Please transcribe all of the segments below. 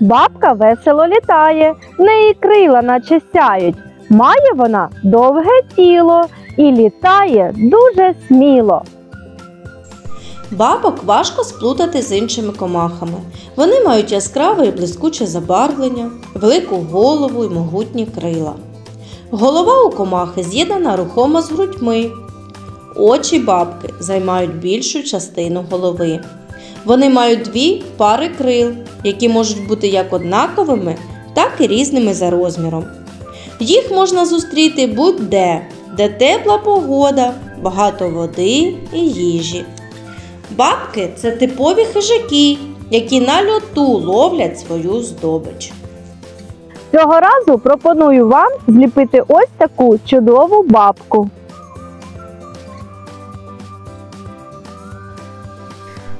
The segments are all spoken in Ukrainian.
Бабка весело літає, в неї крила наче сяють. Має вона довге тіло і літає дуже сміло. Бабок важко сплутати з іншими комахами. Вони мають яскраве і блискуче забарвлення, велику голову і могутні крила. Голова у комахи з'єднана рухомо з грудьми. Очі бабки займають більшу частину голови. Вони мають дві пари крил, які можуть бути як однаковими, так і різними за розміром. Їх можна зустріти будь-де, де тепла погода, багато води і їжі. Бабки це типові хижаки, які на льоту ловлять свою здобич. Цього разу пропоную вам зліпити ось таку чудову бабку.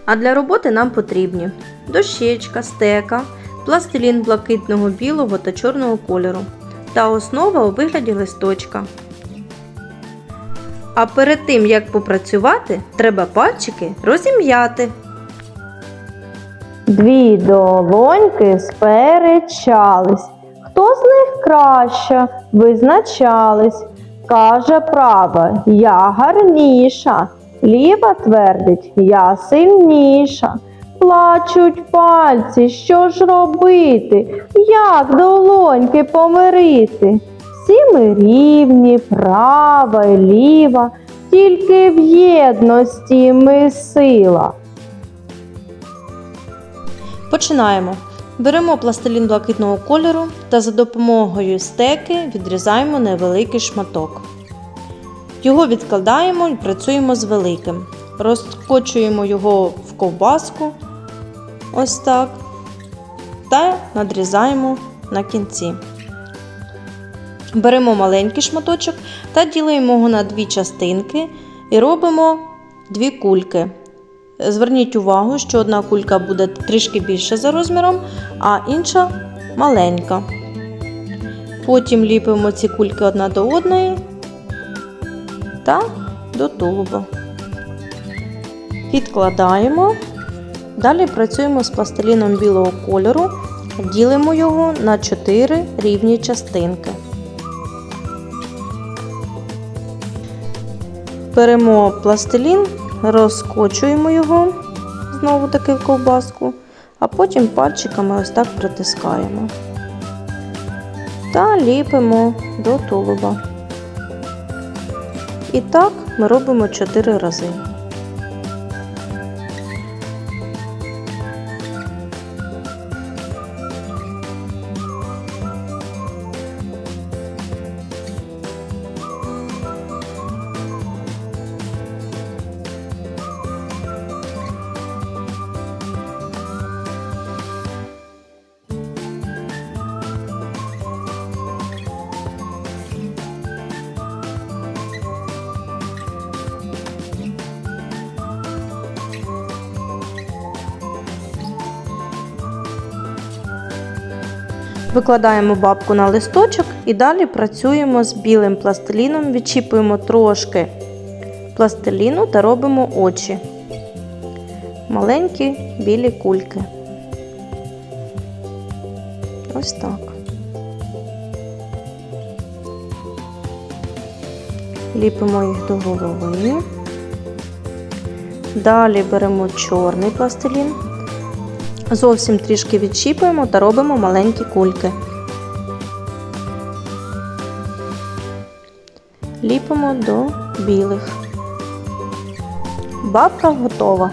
А для роботи нам потрібні дощечка, стека, пластилін блакитного, білого та чорного кольору та основа у вигляді листочка. А перед тим як попрацювати, треба пальчики розім'яти. Дві долоньки сперечались. Хто з них краще визначались? Каже права, я гарніша. Ліва твердить, я сильніша. Плачуть пальці, що ж робити? Як долоньки помирити? Всі ми рівні, права і ліва, тільки в єдності ми сила. Починаємо. Беремо пластилін блакитного кольору та за допомогою стеки відрізаємо невеликий шматок. Його відкладаємо і працюємо з великим. Розкочуємо його в ковбаску, ось так, та надрізаємо на кінці. Беремо маленький шматочок та ділимо його на дві частинки і робимо дві кульки. Зверніть увагу, що одна кулька буде трішки більша за розміром, а інша маленька. Потім ліпимо ці кульки одна до одної та до тулуба. Відкладаємо. Далі працюємо з пластиліном білого кольору, ділимо його на 4 рівні частинки. Беремо пластилін, розкочуємо його знову таки в ковбаску, а потім пальчиками ось так притискаємо та ліпимо до тулуба. І так ми робимо 4 рази. Викладаємо бабку на листочок і далі працюємо з білим пластиліном, відчіпуємо трошки пластиліну та робимо очі. Маленькі білі кульки. Ось так. Ліпимо їх до голови. Далі беремо чорний пластилін. Зовсім трішки відчіпуємо та робимо маленькі кульки. Ліпимо до білих. Бабка готова.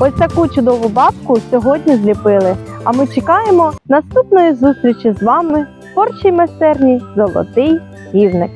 Ось таку чудову бабку сьогодні зліпили. А ми чекаємо наступної зустрічі з вами в творчій майстерні Золотий півник.